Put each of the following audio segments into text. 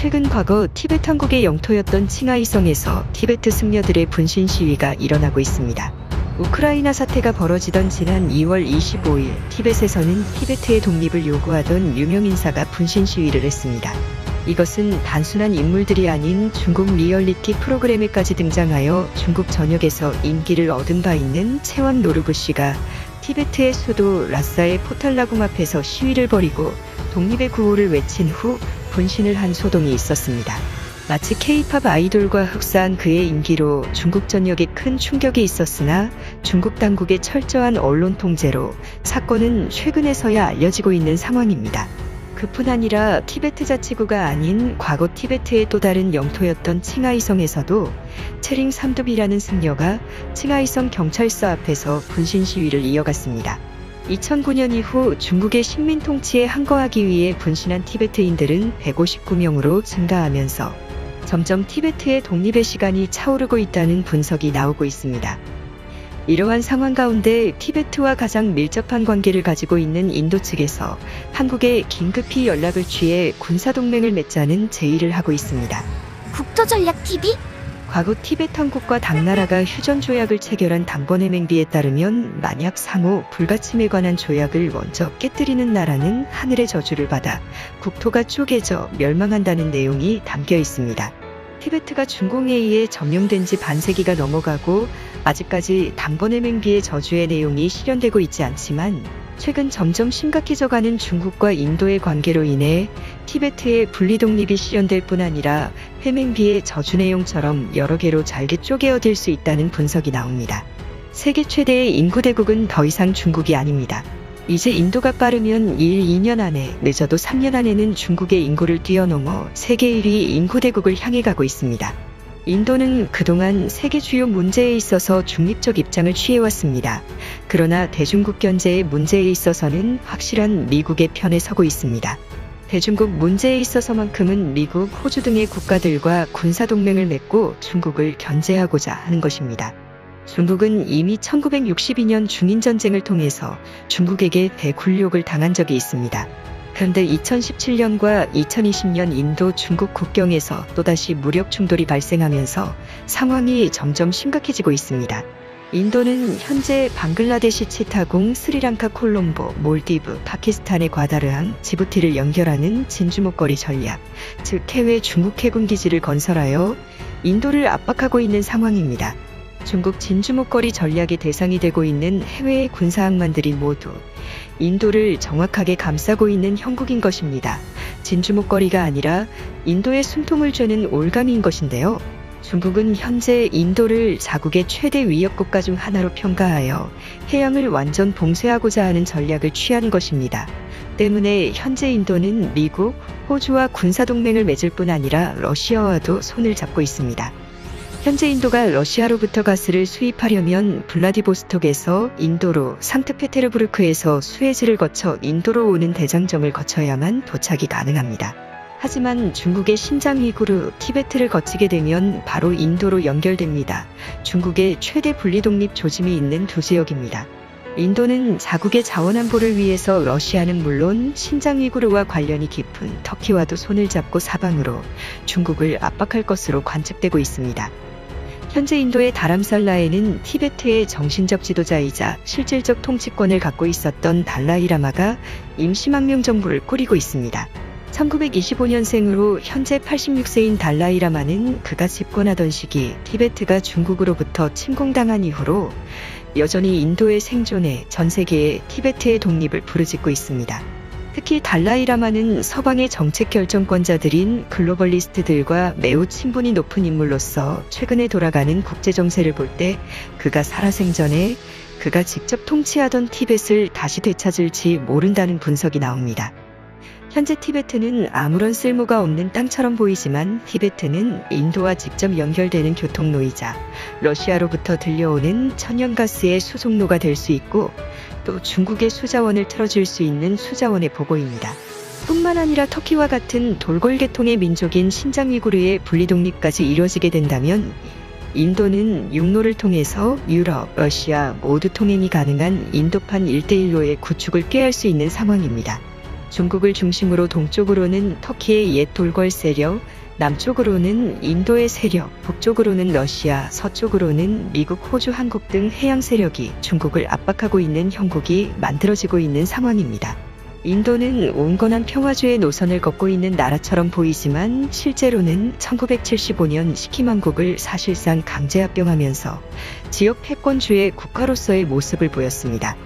최근 과거 티베트 한국의 영토였던 칭하이성에서 티베트 승려들의 분신 시위가 일어나고 있습니다. 우크라이나 사태가 벌어지던 지난 2월 25일 티벳에서는 티베트의 독립을 요구하던 유명 인사가 분신 시위를 했습니다. 이것은 단순한 인물들이 아닌 중국 리얼리티 프로그램에까지 등장하여 중국 전역에서 인기를 얻은 바 있는 채원 노르구 씨가 티베트의 수도 라싸의 포탈라궁 앞에서 시위를 벌이고 독립의 구호를 외친 후 분신을 한 소동이 있었습니다. 마치 케이팝 아이돌과 흡사한 그의 인기로 중국 전역에 큰 충격이 있었으나 중국 당국의 철저한 언론 통제로 사건은 최근에서야 알려지고 있는 상황입니다. 그뿐 아니라 티베트 자치구가 아닌 과거 티베트의 또 다른 영토였던 칭하이성에서도 체링 삼둡이라는 승려가 칭하이성 경찰서 앞에서 분신 시위를 이어갔습니다. 2009년 이후 중국의 식민 통치에 항거하기 위해 분신한 티베트인들은 159명으로 증가하면서 점점 티베트의 독립의 시간이 차오르고 있다는 분석이 나오고 있습니다. 이러한 상황 가운데 티베트와 가장 밀접한 관계를 가지고 있는 인도 측에서 한국에 긴급히 연락을 취해 군사동맹을 맺자는 제의를 하고 있습니다. 국토전략TV? 과거 티베트 한국과 당나라가 휴전 조약을 체결한 당번의 맹비에 따르면 만약 상호 불가침에 관한 조약을 먼저 깨뜨리는 나라는 하늘의 저주를 받아 국토가 쪼개져 멸망한다는 내용이 담겨 있습니다. 티베트가 중공에 의해 점령된 지 반세기가 넘어가고 아직까지 당번의 맹비의 저주의 내용이 실현되고 있지 않지만 최근 점점 심각해져가는 중국과 인도의 관계로 인해 티베트의 분리독립이 실현될 뿐 아니라 회맹비의 저주 내용처럼 여러 개로 잘게 쪼개어질 수 있다는 분석이 나옵니다. 세계 최대의 인구 대국은 더 이상 중국이 아닙니다. 이제 인도가 빠르면 1, 2년 안에 늦어도 3년 안에는 중국의 인구를 뛰어넘어 세계 1위 인구 대국을 향해 가고 있습니다. 인도는 그동안 세계 주요 문제에 있어서 중립적 입장을 취해왔습니다. 그러나 대중국 견제의 문제에 있어서는 확실한 미국의 편에 서고 있습니다. 대중국 문제에 있어서만큼은 미국, 호주 등의 국가들과 군사동맹을 맺고 중국을 견제하고자 하는 것입니다. 중국은 이미 1962년 중인전쟁을 통해서 중국에게 대굴욕을 당한 적이 있습니다. 그런데 2017년과 2020년 인도 중국 국경에서 또다시 무력 충돌이 발생하면서 상황이 점점 심각해지고 있습니다. 인도는 현재 방글라데시 치타공, 스리랑카 콜롬보, 몰디브, 파키스탄의 과다르항, 지부티를 연결하는 진주목거리 전략, 즉 해외 중국 해군 기지를 건설하여 인도를 압박하고 있는 상황입니다. 중국 진주목거리 전략의 대상이 되고 있는 해외의 군사항만들이 모두 인도를 정확하게 감싸고 있는 형국인 것입니다. 진주목거리가 아니라 인도의 숨통을 쬐는 올가미인 것인데요. 중국은 현재 인도를 자국의 최대 위협 국가 중 하나로 평가하여 해양을 완전 봉쇄하고자 하는 전략을 취하는 것입니다. 때문에 현재 인도는 미국, 호주와 군사동맹을 맺을 뿐 아니라 러시아와도 손을 잡고 있습니다. 현재 인도가 러시아로부터 가스를 수입하려면 블라디보스톡에서 인도로 상트페테르부르크에서 수에즈를 거쳐 인도로 오는 대장정을 거쳐야만 도착이 가능합니다. 하지만 중국의 신장 위구르, 티베트를 거치게 되면 바로 인도로 연결됩니다. 중국의 최대 분리독립 조짐이 있는 두 지역입니다. 인도는 자국의 자원 안보를 위해서 러시아는 물론 신장 위구르와 관련이 깊은 터키와도 손을 잡고 사방으로 중국을 압박할 것으로 관측되고 있습니다. 현재 인도의 다람살라에는 티베트의 정신적 지도자이자 실질적 통치권을 갖고 있었던 달라이라마가 임시망명 정부를 꾸리고 있습니다. 1925년생으로 현재 86세인 달라이라마는 그가 집권하던 시기 티베트가 중국으로부터 침공당한 이후로 여전히 인도의 생존에 전 세계의 티베트의 독립을 부르짖고 있습니다. 특히 달라이라마는 서방의 정책 결정권자들인 글로벌리스트들과 매우 친분이 높은 인물로서 최근에 돌아가는 국제 정세를 볼 때 그가 살아생전에 그가 직접 통치하던 티벳을 다시 되찾을지 모른다는 분석이 나옵니다. 현재 티베트는 아무런 쓸모가 없는 땅처럼 보이지만 티베트는 인도와 직접 연결되는 교통로이자 러시아로부터 들려오는 천연가스의 수송로가 될 수 있고 또 중국의 수자원을 틀어줄 수 있는 수자원의 보고입니다. 뿐만 아니라 터키와 같은 돌궐계통의 민족인 신장위구르의 분리독립까지 이뤄지게 된다면 인도는 육로를 통해서 유럽, 러시아 모두 통행이 가능한 인도판 일대일로의 구축을 꾀할 수 있는 상황입니다. 중국을 중심으로 동쪽으로는 터키의 옛 돌궐 세력, 남쪽으로는 인도의 세력, 북쪽으로는 러시아, 서쪽으로는 미국, 호주, 한국 등 해양 세력이 중국을 압박하고 있는 형국이 만들어지고 있는 상황입니다. 인도는 온건한 평화주의 노선을 걷고 있는 나라처럼 보이지만 실제로는 1975년 시키만국을 사실상 강제합병하면서 지역 패권주의 국가로서의 모습을 보였습니다.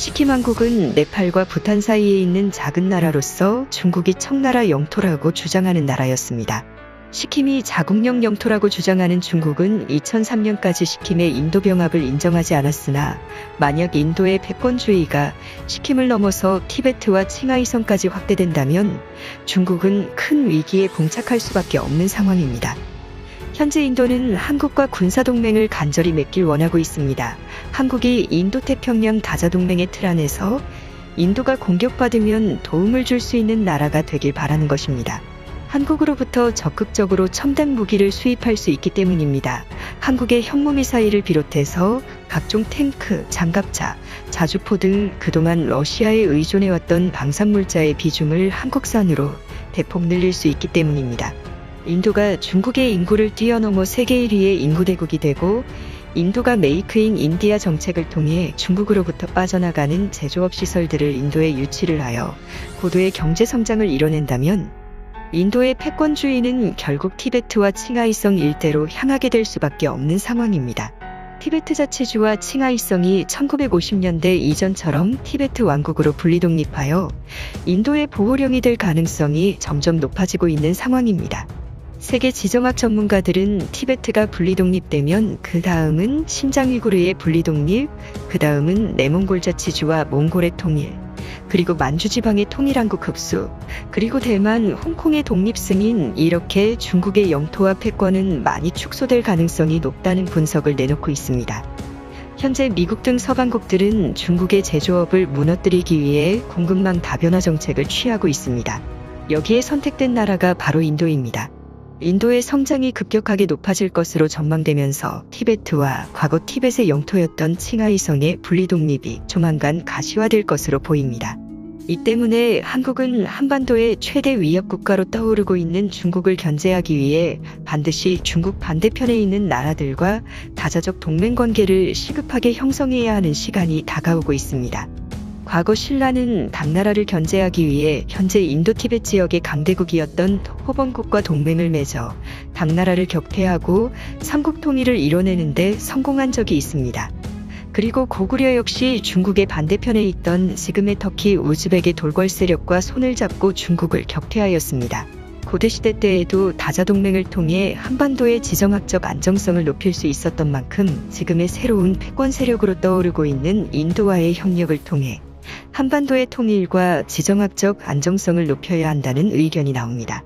시키만국은 네팔과 부탄 사이에 있는 작은 나라로서 중국이 청나라 영토라고 주장하는 나라였습니다. 시킴이 자국령 영토라고 주장하는 중국은 2003년까지 시킴의 인도 병합을 인정하지 않았으나 만약 인도의 패권주의가 시킴을 넘어서 티베트와 칭하이성까지 확대된다면 중국은 큰 위기에 봉착할 수밖에 없는 상황입니다. 현재 인도는 한국과 군사동맹을 간절히 맺길 원하고 있습니다. 한국이 인도태평양 다자동맹의 틀 안에서 인도가 공격받으면 도움을 줄 수 있는 나라가 되길 바라는 것입니다. 한국으로부터 적극적으로 첨단 무기를 수입할 수 있기 때문입니다. 한국의 현무미사일을 비롯해서 각종 탱크, 장갑차, 자주포 등 그동안 러시아에 의존해왔던 방산물자의 비중을 한국산으로 대폭 늘릴 수 있기 때문입니다. 인도가 중국의 인구를 뛰어넘어 세계 1위의 인구대국이 되고 인도가 메이크 인 인디아 정책을 통해 중국으로부터 빠져나가는 제조업 시설들을 인도에 유치를 하여 고도의 경제 성장을 이뤄낸다면 인도의 패권주의는 결국 티베트와 칭하이성 일대로 향하게 될 수밖에 없는 상황입니다. 티베트 자치주와 칭하이성이 1950년대 이전처럼 티베트 왕국으로 분리독립하여 인도의 보호령이 될 가능성이 점점 높아지고 있는 상황입니다. 세계 지정학 전문가들은 티베트가 분리독립되면 그 다음은 신장위구르의 분리독립, 그 다음은 내몽골 자치주와 몽골의 통일, 그리고 만주지방의 통일한국 흡수, 그리고 대만, 홍콩의 독립 승인 이렇게 중국의 영토와 패권은 많이 축소될 가능성이 높다는 분석을 내놓고 있습니다. 현재 미국 등 서방국들은 중국의 제조업을 무너뜨리기 위해 공급망 다변화 정책을 취하고 있습니다. 여기에 선택된 나라가 바로 인도입니다. 인도의 성장이 급격하게 높아질 것으로 전망되면서 티베트와 과거 티벳의 영토였던 칭하이성의 분리독립이 조만간 가시화될 것으로 보입니다. 이 때문에 한국은 한반도의 최대 위협 국가로 떠오르고 있는 중국을 견제하기 위해 반드시 중국 반대편에 있는 나라들과 다자적 동맹 관계를 시급하게 형성해야 하는 시간이 다가오고 있습니다. 과거 신라는 당나라를 견제하기 위해 현재 인도 티벳 지역의 강대국이었던 호번국과 동맹을 맺어 당나라를 격퇴하고 삼국 통일을 이뤄내는데 성공한 적이 있습니다. 그리고 고구려 역시 중국의 반대편에 있던 지금의 터키 우즈벡의 돌궐 세력과 손을 잡고 중국을 격퇴하였습니다. 고대 시대 때에도 다자 동맹을 통해 한반도의 지정학적 안정성을 높일 수 있었던 만큼 지금의 새로운 패권 세력으로 떠오르고 있는 인도와의 협력을 통해 한반도의 통일과 지정학적 안정성을 높여야 한다는 의견이 나옵니다.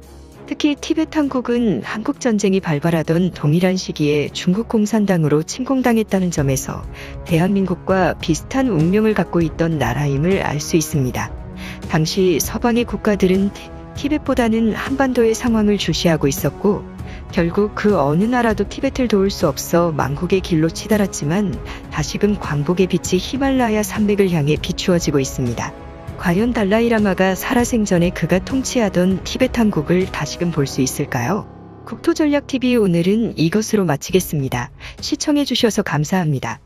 특히 티베트 한국은 한국 전쟁이 발발하던 동일한 시기에 중국 공산당으로 침공당했다는 점에서 대한민국과 비슷한 운명을 갖고 있던 나라임을 알 수 있습니다. 당시 서방의 국가들은 티벳보다는 한반도의 상황을 주시하고 있었고 결국 그 어느 나라도 티베트를 도울 수 없어 망국의 길로 치달았지만 다시금 광복의 빛이 히말라야 산맥을 향해 비추어지고 있습니다. 과연 달라이라마가 살아생전에 그가 통치하던 티베트 한국을 다시금 볼 수 있을까요? 국토전략TV 오늘은 이것으로 마치겠습니다. 시청해주셔서 감사합니다.